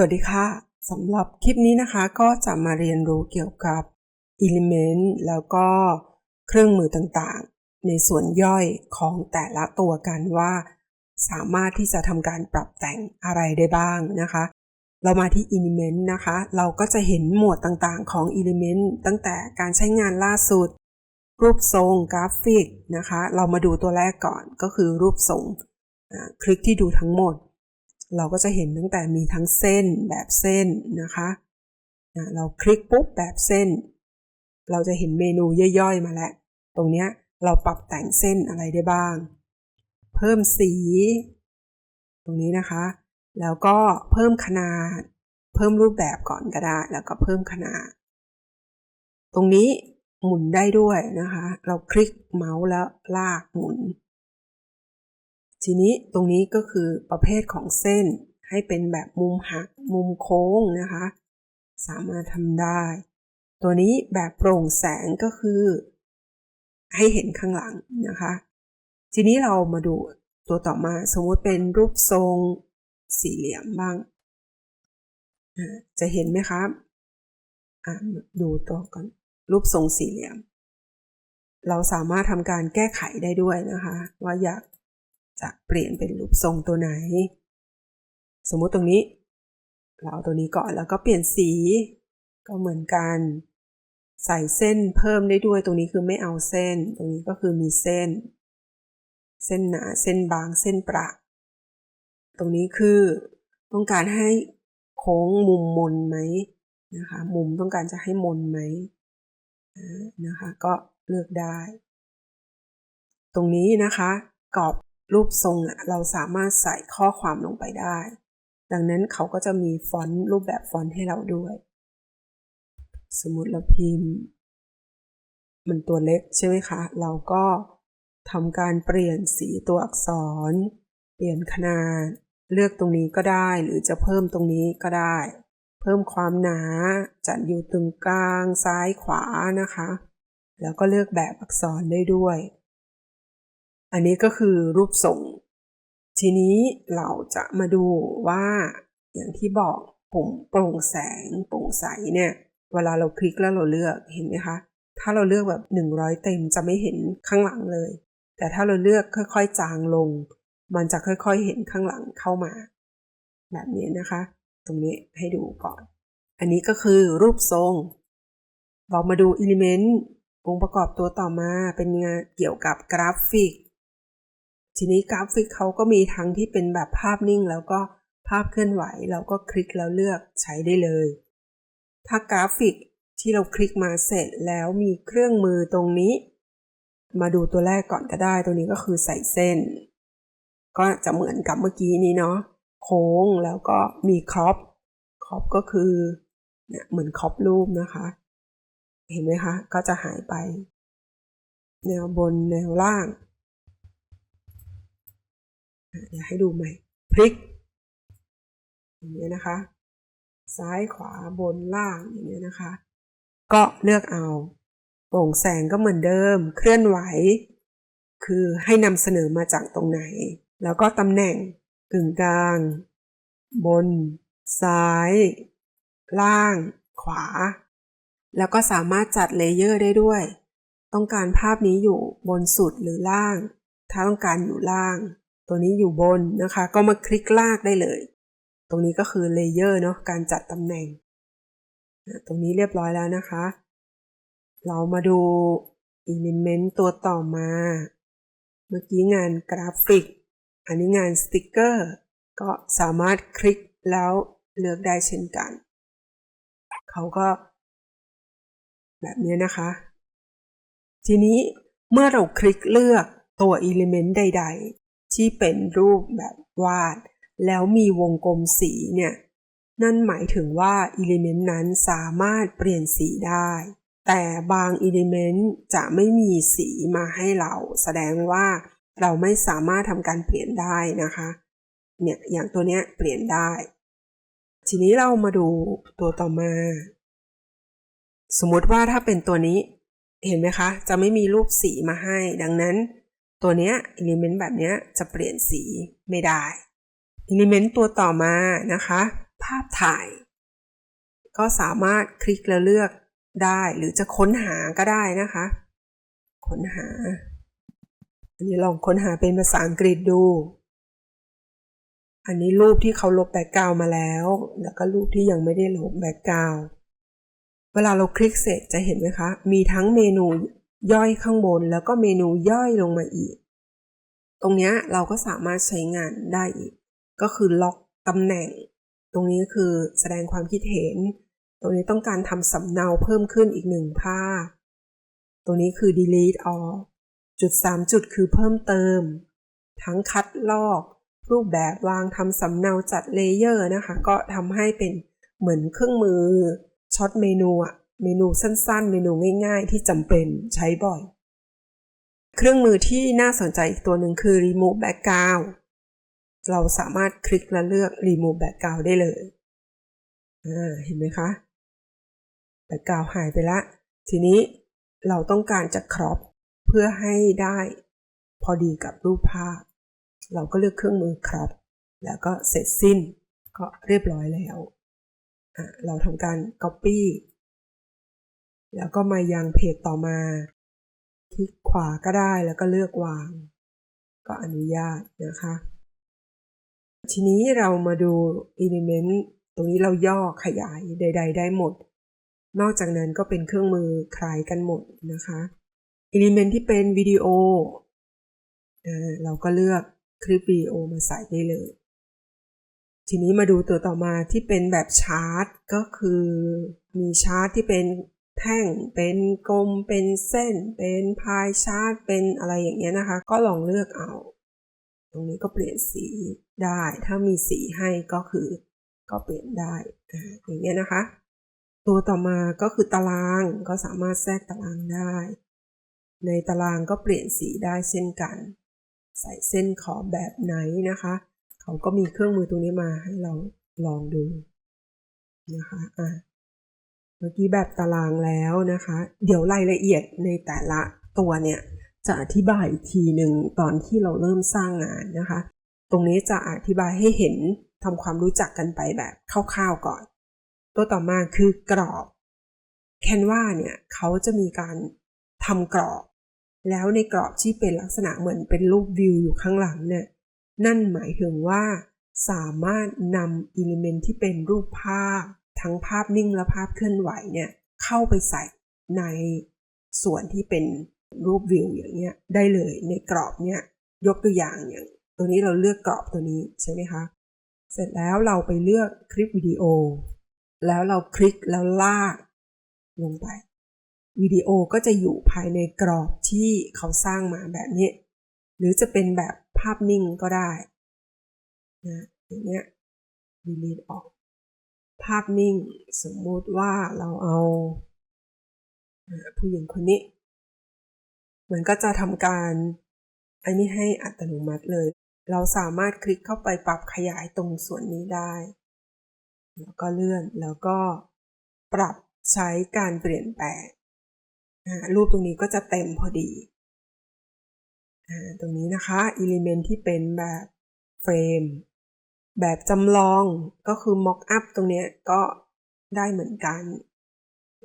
สวัสดีค่ะสำหรับคลิปนี้นะคะก็จะมาเรียนรู้เกี่ยวกับ Element แล้วก็เครื่องมือต่างๆ ในส่วนย่อยของแต่ละตัวกันว่า สามารถที่จะทำการปรับแต่งอะไรได้บ้างนะคะ เรามาที่ Element นะคะ เราก็จะเห็นหมวดต่างๆของ Element ตั้งแต่การใช้งานล่าสุด รูปทรงกราฟิกนะคะ เรามาดูตัวแรกก่อนก็คือรูปทรงคลิกที่ดูทั้งหมด เราก็จะเห็นตั้งแต่มีทั้งเส้นแบบเส้นนะคะเราคลิกปุ๊บแบบเส้น เราจะเห็นเมนูย่อยๆมาแล้ว ตรงเนี้ยเราปรับแต่งเส้นอะไรได้บ้าง เพิ่มสี ตรงนี้นะคะ แล้วก็เพิ่มขนาด เพิ่มรูปแบบก่อนก็ได้ แล้วก็เพิ่มขนาด ตรงนี้หมุนได้ด้วยนะคะ เราคลิกเมาส์แล้วลากหมุน ทีนี้ตรงนี้ก็คือประเภทของเส้นให้เป็นแบบมุมหักมุมโค้งนะคะ สามารถทำได้ ตัวนี้แบบโปร่งแสงก็คือ ให้เห็นข้างหลังนะคะ ทีนี้เรามาดูตัวต่อมาสมมุติเป็นรูปทรงสี่เหลี่ยมบ้าง จะเห็นไหมครับดูตัวก่อนรูปทรงสี่เหลี่ยม เราสามารถทำการแก้ไขได้ด้วยนะคะ ว่าอยาก จะเปลี่ยนเป็นรูปทรงตัวไหน สมมุติตรงนี้ เราเอาตัวนี้ก่อนแล้วก็เปลี่ยนสี ก็เหมือนกัน ใส่เส้นเพิ่มได้ด้วยตรงนี้คือไม่เอาเส้น ตรงนี้ก็คือมีเส้น เส้นหนาเส้นบางเส้นประ ตรงนี้คือต้องการให้โค้งมุมมนไหมนะคะมุมต้องการจะให้มนไหมนะคะก็เลือกได้ ตรงนี้นะคะกรอบ รูปทรงเราสามารถใส่ข้อความลงไปได้ ดังนั้นเขาก็จะมีฟอนต์รูปแบบฟอนต์ให้เราด้วย สมมติเราพิมพ์ มันตัวเล็กใช่ไหมคะ เราก็ทำการเปลี่ยนสีตัวอักษร เปลี่ยนขนาด เลือกตรงนี้ก็ได้ หรือจะเพิ่มตรงนี้ก็ได้ เพิ่มความหนา จัดอยู่ตรงกลางซ้ายขวานะคะ แล้วก็เลือกแบบอักษรได้ด้วย อันนี้ก็คือรูปทรง ทีนี้เราจะมาดูว่าอย่างที่บอกปุ่มโปร่งแสงโปร่งใสเนี่ยเวลาเราคลิกแล้วเราเลือกเห็นไหมคะ ถ้าเราเลือกแบบ 100 เต็มจะไม่เห็นข้างหลังเลย แต่ถ้าเราเลือกค่อย ๆ จางลง มันจะค่อยๆเห็นข้างหลังเข้ามา แบบนี้นะคะ ตรงนี้ให้ดูก่อน อันนี้ก็คือรูปทรง เรามาดูอิเลเมนต์องค์ประกอบตัวต่อมาเป็นงานเกี่ยวกับกราฟิก ทีนี้กราฟิกเขาก็มีทั้งที่เป็นแบบภาพนิ่ง แล้วก็ภาพเคลื่อนไหวเราก็คลิกแล้วเลือกใช้ได้เลย ถ้ากราฟิกที่เราคลิกมาเสร็จแล้วมีเครื่องมือตรงนี้ มาดูตัวแรกก่อนก็ได้ ตัวนี้ก็คือใส่เส้น ก็จะเหมือนกับเมื่อกี้นี้เนาะโค้งแล้วก็มีครอปครอปก็คือเนี่ยเหมือนครอปรูปนะคะ เห็นไหมคะ ก็จะหายไป แนวบนแนวล่าง เดี๋ยวให้ดูใหม่ พลิก อย่างนี้ยนะคะ ซ้ายขวาบนล่างอย่างนี้ยนะคะ ก็เลือกเอาโปร่งแสงก็เหมือนเดิม เคลื่อนไหว คือให้นำเสนอมาจากตรงไหน แล้วก็ตำแหน่งกึ่งกลาง บน ซ้าย ล่าง ขวา แล้วก็สามารถจัดเลเยอร์ได้ด้วย ต้องการภาพนี้อยู่บนสุดหรือล่าง ถ้าต้องการอยู่ล่าง ตัวนี้อยู่บนนะคะ ก็มาคลิกลากได้เลย ตรงนี้ก็คือเลเยอร์เนาะการจัดตำแหน่ง ตรงนี้เรียบร้อยแล้วนะคะ เรามาดู Element ตัวต่อมา เมื่อกี้งานกราฟิก อันนี้งานสติกเกอร์ ก็สามารถคลิกแล้วเลือกได้เช่นกัน เขาก็ แบบนี้นะคะ ทีนี้เมื่อเราคลิกเลือกตัว Element ใด ที่เป็นรูปแบบวาด แล้วมีวงกลมสีเนี่ย นั่นหมายถึงว่า Element นั้นสามารถเปลี่ยนสีได้ แต่บาง Element จะไม่มีสีมาให้เรา แสดงว่าเราไม่สามารถทำการเปลี่ยนได้นะคะ เนี่ย อย่างตัวเนี้ยเปลี่ยนได้ ทีนี้เรามาดูตัวต่อมา สมมติว่าถ้าเป็นตัวนี้ เห็นไหมคะ จะไม่มีรูปสีมาให้ ดังนั้น ตัวเนี้ย element แบบเนี้ยจะเปลี่ยนสีไม่ได้ element ตัวต่อมานะคะ ภาพถ่าย ก็สามารถคลิกแล้วเลือกได้หรือจะค้นหาก็ได้นะคะ ค้นหา อันนี้ลองค้นหาเป็นภาษาอังกฤษดู อันนี้รูปที่เขาลบแบ็กกราวมาแล้ว แล้วก็รูปที่ยังไม่ได้ลบแบ็กกราวเวลาเราคลิกเสร็จจะเห็นไหมคะ มีทั้งเมนู ย่อยข้างบนแล้วก็เมนูย่อยลงมาอีก ตรงนี้เราก็สามารถใช้งานได้อีก ก็คือล็อกตำแหน่ง ตรงนี้คือแสดงความคิดเห็น ตรงนี้ต้องการทำสำเนาเพิ่มขึ้นอีกหนึ่งภาพ ตรงนี้คือ delete all จุด 3 จุดคือเพิ่มเติม ทั้งคัดลอก รูปแบบวางทำสำเนาจัดเลเยอร์นะคะ ก็ทำให้เป็นเหมือนเครื่องมือช็อตเมนูอะ เมนูสั้นๆ เมนูง่ายๆ ที่จำเป็นใช้บ่อย เครื่องมือที่น่าสนใจอีกตัวหนึ่งคือ remove background เราสามารถคลิกและเลือก remove background ได้เลยเห็นไหมคะ background หายไปละ ทีนี้เราต้องการจะ crop เพื่อให้ได้พอดีกับรูปภาพ เราก็เลือกเครื่องมือ crop แล้วก็เสร็จสิ้นก็เรียบร้อยแล้ว เราทำการ copy แล้วก็มายังเพจต่อมา คลิกขวาก็ได้แล้วก็เลือกวาง ก็อนุญาตนะคะ ทีนี้เรามาดู Element ตรงนี้เราย่อขยายใด ๆ ได้หมด นอกจากนั้นก็เป็นเครื่องมือคล้ายกันหมดนะคะ Element ที่เป็นวิดีโอเราก็เลือกคลิปวิดีโอมาใส่ได้เลย ทีนี้มาดูตัวต่อมาที่เป็นแบบชาร์ตก็คือมีชาร์ตที่เป็น แท่งเป็นกลมเป็นเส้น เป็นพายชาร์ตเป็นอะไรอย่างเงี้ยนะคะ ก็ลองเลือกเอา ตรงนี้ก็เปลี่ยนสีได้ ถ้ามีสีให้ก็คือ ก็เปลี่ยนได้อย่างเงี้ยนะคะ ตัวต่อมาก็คือตารางก็สามารถแทรกตารางได้ ในตารางก็เปลี่ยนสีได้เช่นกัน ใส่เส้นขอบแบบไหนนะคะ เขาก็มีเครื่องมือตรงนี้มาให้เราลองดูนะคะอะ เมื่อกี้แบบตารางแล้วนะคะ เดี๋ยวรายละเอียดในแต่ละตัวเนี่ยจะอธิบายอีกทีหนึ่งตอนที่เราเริ่มสร้างงานนะคะ ตรงนี้จะอธิบายให้เห็นทำความรู้จักกันไปแบบคร่าวๆก่อน ตัวต่อมาคือกรอบ Canva เนี่ยเขาจะมีการทำกรอบ แล้วในกรอบที่เป็นลักษณะเหมือนเป็นรูปวิวอยู่ข้างหลังเนี่ยนั่นหมายถึงว่าสามารถนำอิเลเมนที่เป็นรูปภาพ ทั้งภาพนิ่งและภาพเคลื่อนไหวเนี่ยเข้าไปใส่ในส่วนที่เป็นรูปวิวอย่างเงี้ยได้เลยในกรอบเนี่ยยกตัวอย่างอย่าง ตัวนี้เราเลือกกรอบตัวนี้ใช่ไหมคะ เสร็จแล้วเราไปเลือกคลิปวิดีโอ แล้วเราคลิกแล้วลากลงไปวิดีโอก็จะอยู่ภายในกรอบที่เขาสร้างมาแบบนี้ หรือจะเป็นแบบภาพนิ่งก็ได้นะอย่างเงี้ย delete ออก ภาพนิ่งสมมุติว่าเราเอาผู้หญิงคนนี้ มันก็จะทำการอันนี้ให้อัตโนมัติเลย เราสามารถคลิกเข้าไปปรับขยายตรงส่วนนี้ได้ แล้วก็เลื่อนแล้วก็ปรับใช้การเปลี่ยนแปลงรูปตรงนี้ก็จะเต็มพอดีตรงนี้นะคะอิเลเมนที่เป็นแบบเฟรม แบบจำลองก็คือ mock up ตรงนี้ก็ได้เหมือนกัน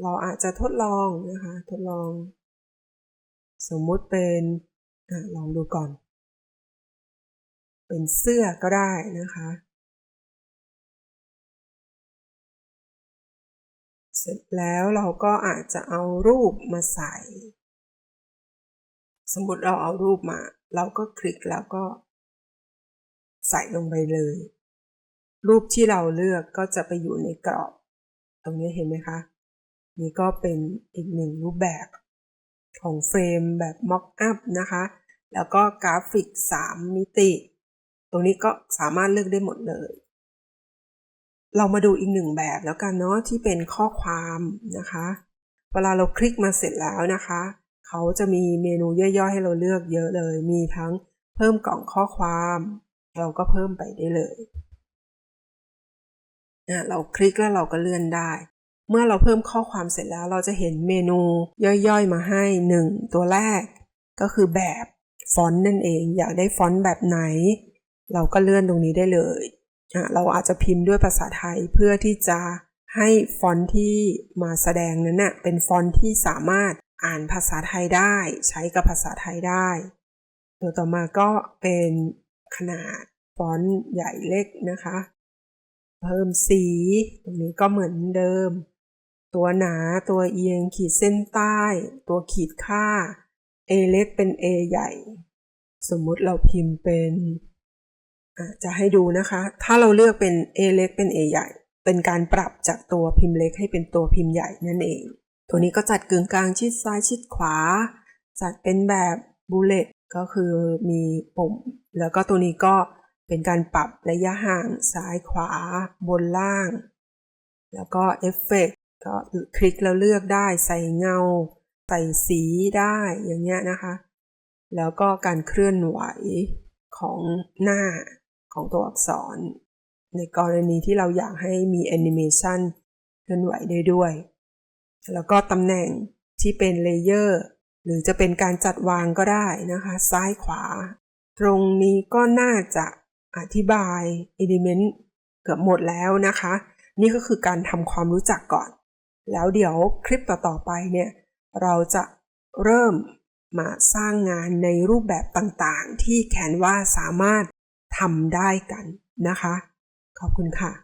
เราอาจจะทดลองนะคะ ทดลอง สมมุติเป็นอลองดูก่อน เป็นเสื้อก็ได้นะคะ เสร็จแล้วเราก็อาจจะเอารูปมาใส่ สมมติเราเอารูปมา เราก็คลิกแล้วก็ใส่ลงไปเลย รูปที่เราเลือกก็จะไปอยู่ในกรอบ ตรงนี้เห็นไหมคะ นี่ก็เป็นอีกหนึ่งรูปแบบของเฟรมแบบ Mock up นะคะ แล้วก็กราฟิก 3 มิติ ตรงนี้ก็สามารถเลือกได้หมดเลย เรามาดูอีกหนึ่งแบบแล้วกันเนาะที่เป็นข้อความนะคะ เวลาเราคลิกมาเสร็จแล้วนะคะ เขาจะมีเมนูย่อยๆ ให้เราเลือกเยอะเลย มีทั้งเพิ่มกล่องข้อความ เราก็เพิ่มไปได้เลย เราคลิกแล้วเราก็เลื่อนได้ เมื่อเราเพิ่มข้อความเสร็จแล้วเราจะเห็นเมนูย่อยๆมาให้ 1 ตัวแรก ก็คือแบบฟอนต์นั่นเอง อยากได้ฟอนต์แบบไหน เราก็เลื่อนตรงนี้ได้เลยอะเราอาจจะพิมพ์ด้วยภาษาไทยเพื่อที่จะให้ฟอนต์ที่มาแสดงนั้นน่ะเป็นฟอนต์ที่สามารถอ่านภาษาไทยได้ ใช้กับภาษาไทยได้ ตัวต่อมาก็เป็นขนาดฟอนต์ใหญ่เล็กนะคะ เพิ่มสี ตรงนี้ก็เหมือนเดิม ตัวหนาตัวเอียงขีดเส้นใต้ ตัวขีดค่า A เล็กเป็น A ใหญ่ สมมุติเราพิมพ์เป็นจะให้ดูนะคะ ถ้าเราเลือกเป็น A เล็กเป็น A ใหญ่ เป็นการปรับจากตัวพิมพ์เล็กให้เป็นตัวพิมพ์ใหญ่นั่นเอง ตัวนี้ก็จัดกึ่งกลางชิดซ้ายชิดขวา จัดเป็นแบบบูเลตก็คือมีปุ่ม แล้วก็ตัวนี้ก็ เป็นการปรับระยะห่างซ้ายขวาบนล่าง แล้วก็เอฟเฟกต์ก็คลิกแล้วเลือกได้ใส่เงา ใส่สีได้อย่างเงี้ยนะคะ แล้วก็การเคลื่อนไหวของหน้าของตัวอักษร ในกรณีที่เราอยากให้มีแอนิเมชันเคลื่อนไหวได้ด้วย แล้วก็ตำแหน่งที่เป็นเลเยอร์หรือจะเป็นการจัดวางก็ได้นะคะ ซ้ายขวา ตรงนี้ก็น่าจะ อธิบาย Element เกือบหมดแล้วนะคะ นี่ก็คือการทำความรู้จักก่อน แล้วเดี๋ยวคลิปต่อๆไปเนี่ย เราจะเริ่มมาสร้างงานในรูปแบบต่างๆ ที่แคนวาสามารถทำได้กันนะคะ ขอบคุณค่ะ